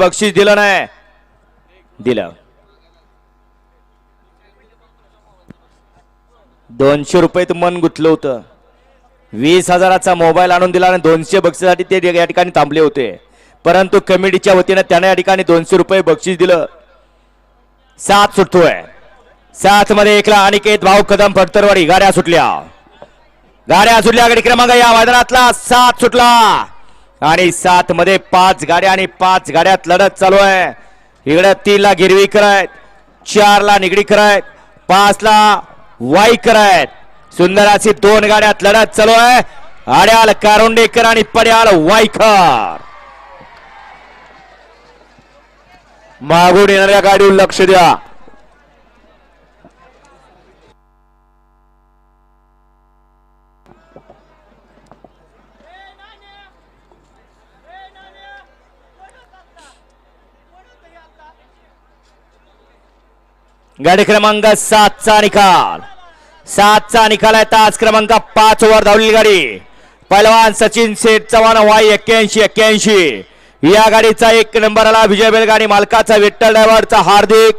बक्षीस दिलं नाही. दिलं. दोनशे रुपये मन गुंतलं होतं. वीस हजाराचा मोबाईल आणून दिला आणि दोनशे बक्षीसाठी ते या ठिकाणी थांबले होते. परंतु कमिटीच्या वतीनं त्याने या ठिकाणी दोनशे रुपये बक्षीस दिलं. सात सुटतोय. सात मध्ये एकला अनिकेत भाऊ कदम फडतरवाडी. गाड्या सुटल्या. गाड्या सुटल्या. गाडी क्रमांक या मैदानातला सात सुटला. आणि सात मध्ये पाच गाड्या आणि पाच गाड्यात लढत चालू आहे. इकडे तीन ला गिरवी करायत चार ला निगडी करायत पाच ला वाई करायत. सुंदर अशी दोन गाड्यात लढत चालू आहे. आड्याल कारुंडेकर आणि पड्याल वाईकर मागून येणाऱ्या गाडीवर लक्ष द्या. गाडी क्रमांक सातचा निकाल. सातचा निकाल आहे. तास क्रमांक पाच वर धावलेली गाडी. पैलवान सचिन सेठ चव्हाण वाय एक्क्याऐंशी एक्क्याऐंशी. या गाडीचा एक नंबर आला विजय बेलगाडी मालकाचा विठ्ठल ड्रायव्हरचा हार्दिक